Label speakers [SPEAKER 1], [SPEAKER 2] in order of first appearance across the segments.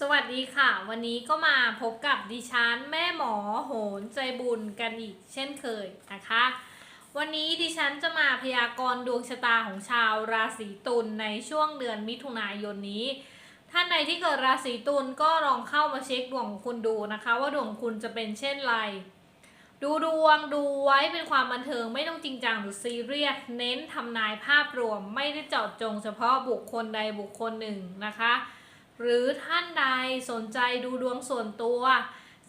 [SPEAKER 1] สวัสดีค่ะ วันนี้ก็มาพบกับดิฉันแม่หมอโหนใจบุญกันอีกเช่นเคยนะคะ วันนี้ดิฉันจะมาพยากรณ์ดวงชะตาของชาวราศีตุลในช่วงเดือนมิถุนายนนี้ ท่านใดที่เกิดราศีตุลก็ลองเข้ามาเช็คดวงของคุณดูนะคะ ว่าดวงคุณจะเป็นเช่นไร ดูดวงดูไว้เป็นความบันเทิงไม่ต้องจริงจังหรือซีเรียสเน้นทำนายภาพรวมไม่ได้เจาะจงเฉพาะบุคคลใดบุคคลหนึ่งนะคะ หรือท่านใดสนใจดูดวงส่วนตัว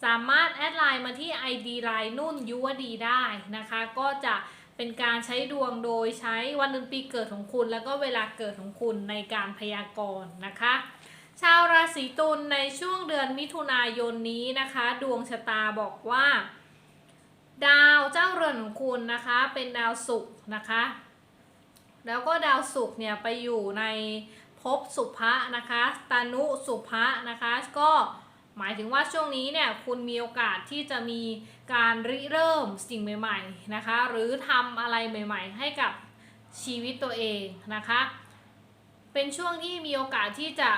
[SPEAKER 1] สามารถแอดไลน์มาที่ ID ไลน์นุ่นยุวดีได้นะคะ ก็จะเป็นการใช้ดวงโดยใช้วันเดือนปีเกิดของคุณ แล้วก็เวลาเกิดของคุณในการพยากรณ์นะคะ ชาวราศีตุลในช่วงเดือนมิถุนายนนี้นะคะ ดวงชะตาบอกว่า ดาวเจ้าเรือนของคุณนะคะเป็นดาวศุกร์นะคะ แล้วก็ดาวศุกร์เนี่ยไปอยู่ใน ภพสุภะนะคะตานุสุภะนะคะ ก็หมายถึงว่าช่วงนี้เนี่ยคุณมีโอกาสที่จะมีการริเริ่มสิ่งใหม่ๆนะคะ หรือทำอะไรใหม่ ๆ ให้กับชีวิตตัวเองนะคะ เป็นช่วงที่มีโอกาสที่จะ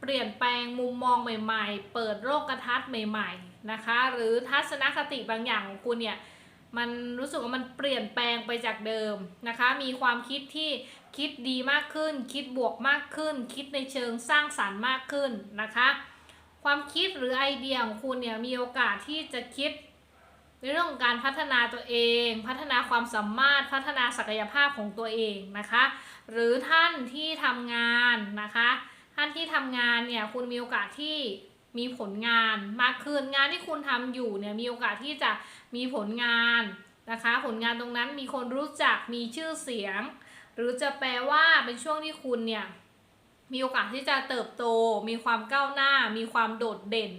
[SPEAKER 1] เปลี่ยนแปลงมุมมองใหม่ ๆ เปิดโลกกระทัศน์ใหม่ๆนะคะ หรือทัศนคติบางอย่างของคุณเนี่ยมันรู้สึกว่ามันเปลี่ยนแปลงไปจากเดิมนะคะ มีความคิดที่ คิดดีมากขึ้น คิดบวกมากขึ้น คิดในเชิงสร้างสรรค์มากขึ้นนะคะ ความคิดหรือไอเดียของคุณเนี่ยมีโอกาสที่จะคิด ในเรื่องของการพัฒนาตัวเอง พัฒนาความสามารถพัฒนาศักยภาพของตัวเองนะคะ หรือท่านที่ทำงานนะคะ ท่านที่ทำงานเนี่ยคุณมีโอกาสที่มีผลงานมากขึ้นงานที่คุณทำอยู่เนี่ยมีโอกาสที่จะมีผลงานนะคะ ผลงานตรงนั้นมีคนรู้จักมีชื่อเสียง หรือจะแปลว่าเป็นช่วงที่คุณเนี่ยมีโอกาสที่จะเติบโต มีความก้าวหน้า มีความโดดเด่น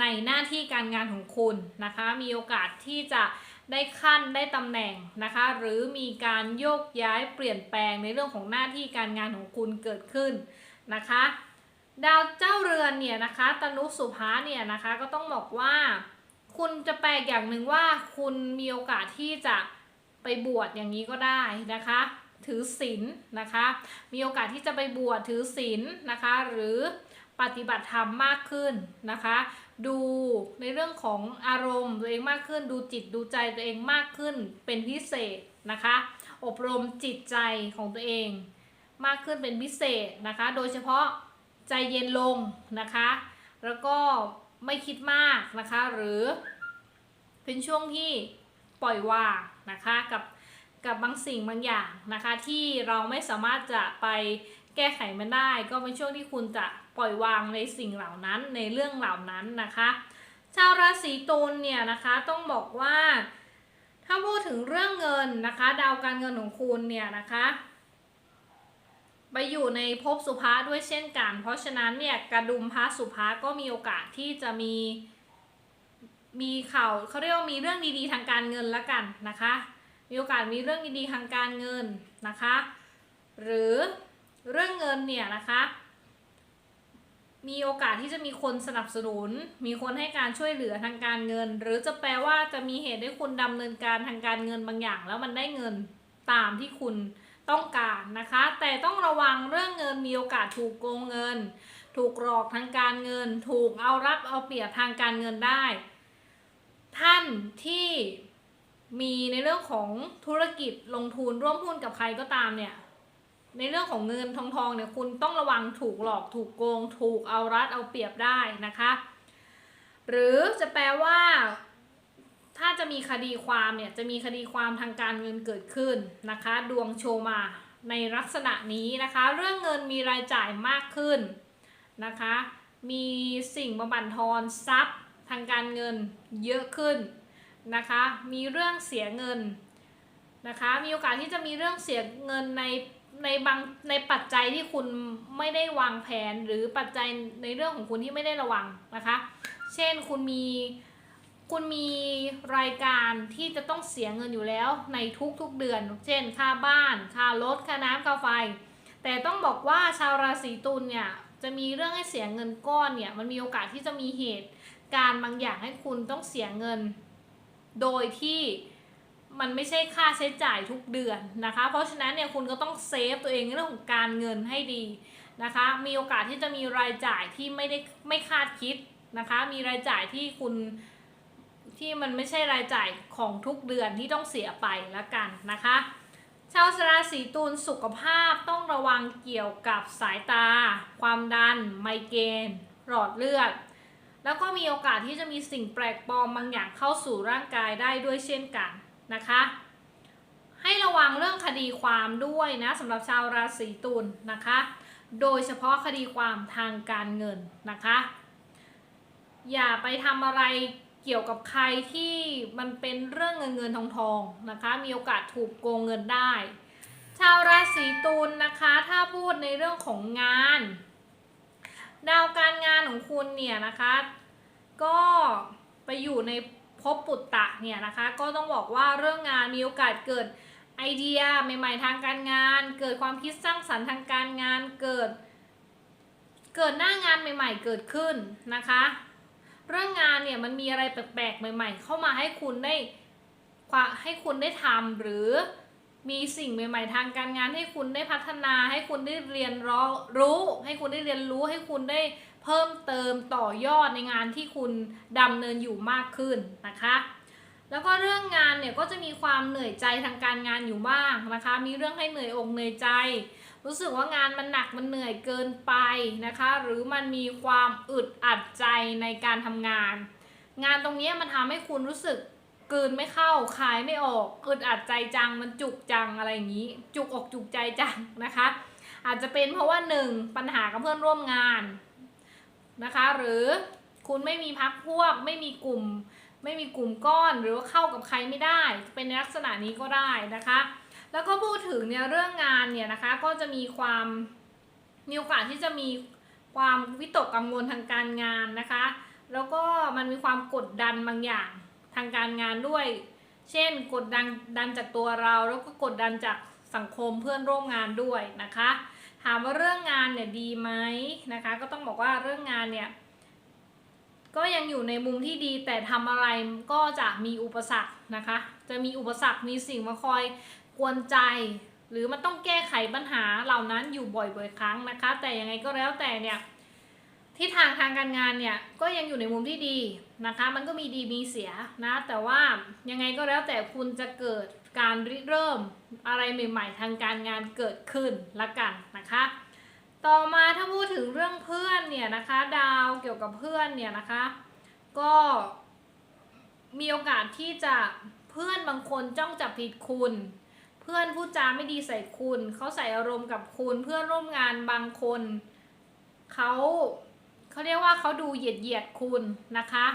[SPEAKER 1] ในหน้าที่การงานของคุณนะคะ มีโอกาสที่จะได้ขั้นได้ตำแหน่งนะคะ หรือมีการโยกย้ายเปลี่ยนแปลงในเรื่องของหน้าที่การงานของคุณเกิดขึ้นนะคะ ดาวเจ้าเรือนเนี่ยนะคะตนุสุภาเนี่ยนะคะก็ต้องบอกว่า คุณจะแปลกอย่างหนึ่งว่าคุณมีโอกาสที่จะไปบวชอย่างนี้ก็ได้นะคะ ถือศีลนะคะ มีโอกาสที่จะไปบวชถือศีลนะคะ หรือปฏิบัติธรรมมากขึ้นนะคะ ดูในเรื่องของอารมณ์ตัวเองมากขึ้น ดูจิตดูใจตัวเองมากขึ้นเป็นพิเศษนะคะ อบรมจิตใจของตัวเอง มากขึ้นเป็นพิเศษนะคะ โดยเฉพาะใจเย็นลงนะคะ แล้วก็ไม่คิดมากนะคะ หรือเป็นช่วงที่ปล่อยวางนะคะกับ กับบางสิ่งบางอย่างนะคะ ที่เราไม่สามารถจะไปแก้ไขมันได้ ก็เป็นช่วงที่คุณจะปล่อยวางในสิ่งเหล่านั้นในเรื่องเหล่านั้นนะคะชาวราศีตุลเนี่ยนะคะต้องบอกว่า ถ้าพูดถึงเรื่องเงินนะคะ ดาวการเงินของคุณเนี่ยนะคะไปอยู่ในภพสุภาด้วยเช่นกัน เพราะฉะนั้นเนี่ยกระดุมพระสุภาก็มีโอกาสที่จะมีมีข่าวเขาเรียกว่ามีเรื่องดีๆทางการเงินละกันนะคะ มีโอกาสมีเรื่องดีๆทางการเงินนะคะ หรือเรื่องเงินเนี่ยนะคะ มีโอกาสที่จะมีคนสนับสนุน มีคนให้การช่วยเหลือทางการเงิน หรือจะแปลว่าจะมีเหตุให้คุณดำเนินการทางการเงินบางอย่าง แล้วมันได้เงินตามที่คุณต้องการนะคะ แต่ต้องระวังเรื่องเงินมีโอกาสถูกโกงเงิน ถูกหลอกทางการเงิน ถูกเอารับเอาเปรียบทางการเงินได้ ท่านที่ มีในเรื่องของธุรกิจลงทุนร่วมหุ้นกับใครก็ตามเนี่ย ในเรื่องของเงินทองทองเนี่ยคุณต้องระวังถูกหลอกถูกโกง ถูกเอารัดเอาเปรียบได้นะคะ หรือจะแปลว่า ถ้าจะมีคดีความเนี่ยจะมีคดีความทางการเงินเกิดขึ้นนะคะ ดวงโชว์มาในลักษณะนี้นะคะ เรื่องเงินมีรายจ่ายมากขึ้นนะคะ มีสิ่งมาบั่นทอนทรัพย์ทางการเงินเยอะขึ้น นะคะ มีเรื่องเสียเงินนะคะ มีโอกาสที่จะมีเรื่องเสียเงินในในบางในปัจจัยที่คุณไม่ได้วางแผนหรือปัจจัยในเรื่องของคุณที่ไม่ได้ระวังนะคะ เช่นคุณมีคุณมีรายการที่จะต้องเสียเงินอยู่แล้วในทุกๆเดือน เช่น ค่าบ้าน ค่ารถ ค่าน้ำค่าไฟ แต่ต้องบอกว่าชาวราศีตุลเนี่ยจะมีเรื่องให้เสียเงินก้อนเนี่ยมันมีโอกาสที่จะมีเหตุการณ์บางอย่างให้คุณต้องเสียเงิน โดยที่มันไม่ใช่ค่าใช้จ่ายทุกเดือนนะคะ เพราะฉะนั้นเนี่ยคุณก็ต้องเซฟตัวเองในเรื่องของการเงินให้ดีนะคะ มีโอกาสที่จะมีรายจ่ายที่ไม่ได้ไม่คาดคิดนะคะ มีรายจ่ายที่คุณที่มันไม่ใช่รายจ่ายของทุกเดือนที่ต้องเสียไปละกันนะคะ ชาวราศีตุลสุขภาพต้องระวังเกี่ยวกับสายตา ความดัน ไมเกรนหลอดเลือด แล้วก็มีโอกาสที่จะมีสิ่งแปลกปลอมบางอย่างเข้าสู่ร่างกายได้ด้วยเช่นกันนะคะ ให้ระวังเรื่องคดีความด้วยนะสำหรับชาวราศีตุลนะคะ โดยเฉพาะคดีความทางการเงินนะคะ อย่าไปทำอะไรเกี่ยวกับใครที่มันเป็นเรื่องเงินเงินทองทองนะคะ มีโอกาสถูกโกงเงินได้ ชาวราศีตุลนะคะ ถ้าพูดในเรื่องของงาน ดาวการงานของคุณเนี่ยนะคะ ก็ไปอยู่ในภพปุตตะเนี่ยนะคะ ก็ต้องบอกว่าเรื่องงานมีโอกาสเกิดไอเดียใหม่ๆทางการงาน เกิดความคิดสร้างสรรค์ทางการงานเกิด เกิดหน้างานใหม่ ๆ เกิดขึ้นนะคะ เรื่องงานเนี่ยมันมีอะไรแปลกๆใหม่ ๆ เข้ามาให้คุณได้ควาให้คุณได้ทำหรือ มีสิ่งใหม่ ๆ ทางการงานให้คุณได้พัฒนา ให้คุณได้เรียนรู้ ให้คุณได้เรียนรู้ให้คุณได้เพิ่มเติมต่อยอดในงานที่คุณดำเนินอยู่มากขึ้นนะคะ แล้วก็เรื่องงานเนี่ยก็จะมีความเหนื่อยใจทางการงานอยู่บ้างนะคะ มีเรื่องให้เหนื่อยอกเหนื่อยใจ รู้สึกว่างานมันหนักมันเหนื่อยเกินไปนะคะ หรือมันมีความอึดอัดใจในการทำงาน งานตรงนี้มันทำให้คุณรู้สึก กืนไม่เข้าคายไม่ออกอึดอัดใจจังมันจุกจังอะไรอย่างนี้ จุกอกจุกใจจังนะคะ อาจจะเป็นเพราะว่าหนึ่งปัญหากับเพื่อนร่วมงานนะคะ หรือคุณไม่มีพักพวก ไม่มีกลุ่ม ไม่มีกลุ่มก้อนหรือว่าเข้ากับใครไม่ได้ เป็นในลักษณะนี้ก็ได้นะคะ แล้วก็พูดถึงเนี่ยเรื่องงานเนี่ยนะคะก็จะมีความมีโอกาสที่จะมีความวิตกกังวลทางการงานนะคะ แล้วก็มันมีความกดดันบางอย่าง ทางการงานด้วย เช่น กดดันดันจากตัวเราแล้วก็กดดันจากสังคมเพื่อนร่วมงานด้วยนะคะ ถามว่าเรื่องงานเนี่ยดีไหมนะคะ ก็ต้องบอกว่าเรื่องงานเนี่ยก็ยังอยู่ในมุมที่ดีแต่ทำอะไรก็จะมีอุปสรรคนะคะ จะมีอุปสรรคมีสิ่งมาคอยกวนใจ หรือมันต้องแก้ไขปัญหาเหล่านั้นอยู่บ่อยๆครั้งนะคะ แต่ยังไงก็แล้วแต่เนี่ย ที่ทางทางการงานเนี่ยก็ยังอยู่ในมุมที่ดีนะคะ มันก็มีดีมีเสียนะ แต่ว่ายังไงก็แล้วแต่คุณจะเกิดการริเริ่มอะไรใหม่ ๆ ทางการงานเกิดขึ้นละกันนะคะ ต่อมาถ้าพูดถึงเรื่องเพื่อนเนี่ยนะคะ ดาวเกี่ยวกับเพื่อนเนี่ยนะคะ ก็มีโอกาสที่จะเพื่อนบางคนจ้องจับผิดคุณ เพื่อนพูดจาไม่ดีใส่คุณ เขาใส่อารมณ์กับคุณ เพื่อนร่วมงานบางคนเขา เขาเรียกว่าเขาดูเหยียดเหยียดคุณนะคะ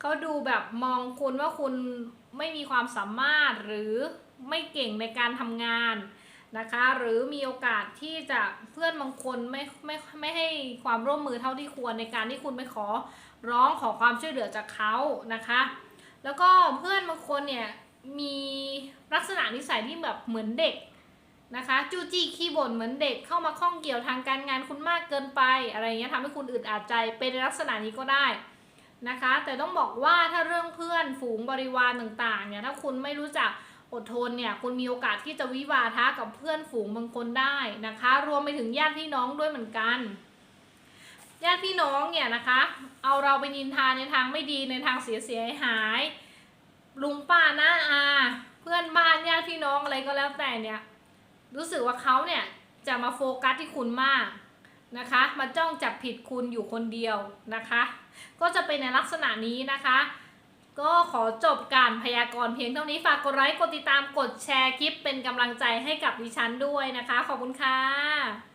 [SPEAKER 1] เขาดูแบบมองคุณว่าคุณไม่มีความสามารถหรือไม่เก่งในการทำงานนะคะ หรือมีโอกาสที่จะเพื่อนบางคนไม่ไม่ไม่ให้ความร่วมมือเท่าที่ควรในการที่คุณไปขอร้องขอความช่วยเหลือจากเขานะคะ แล้วก็เพื่อนบางคนเนี่ยมีลักษณะนิสัยที่แบบเหมือนเด็ก นะคะจูจี้ขี้บ่นเหมือนเด็กเข้ามาข้องเกี่ยวทางการงานคุณมากเกินไปอะไรเงี้ยทำให้คุณอึดอัดใจเป็นลักษณะนี้ก็ได้นะคะ แต่ต้องบอกว่าถ้าเรื่องเพื่อนฝูงบริวารต่างๆเนี่ยถ้าคุณไม่รู้จักอดทนเนี่ยคุณมีโอกาสที่จะวิวาทะกับเพื่อนฝูงบางคนได้นะคะ รวมไปถึงญาติพี่น้องด้วยเหมือนกันญาติพี่น้องเนี่ยนะคะ เอาเราไปนินทาในทางไม่ดีในทางเสียเสียหายลุงป้าน้าอา เพื่อนบ้านญาติพี่น้องอะไรก็แล้วแต่เนี่ย รู้สึกว่าเขาเนี่ยจะมาโฟกัสที่คุณมากนะคะ มาจ้องจับผิดคุณอยู่คนเดียวนะคะ ก็จะเป็นในลักษณะนี้นะคะ ก็ขอจบการพยากรณ์เพียงเท่านี้ ฝากกดไลค์ กดติดตาม กดแชร์คลิปเป็นกำลังใจให้กับดิฉันด้วยนะคะ ขอบคุณค่ะ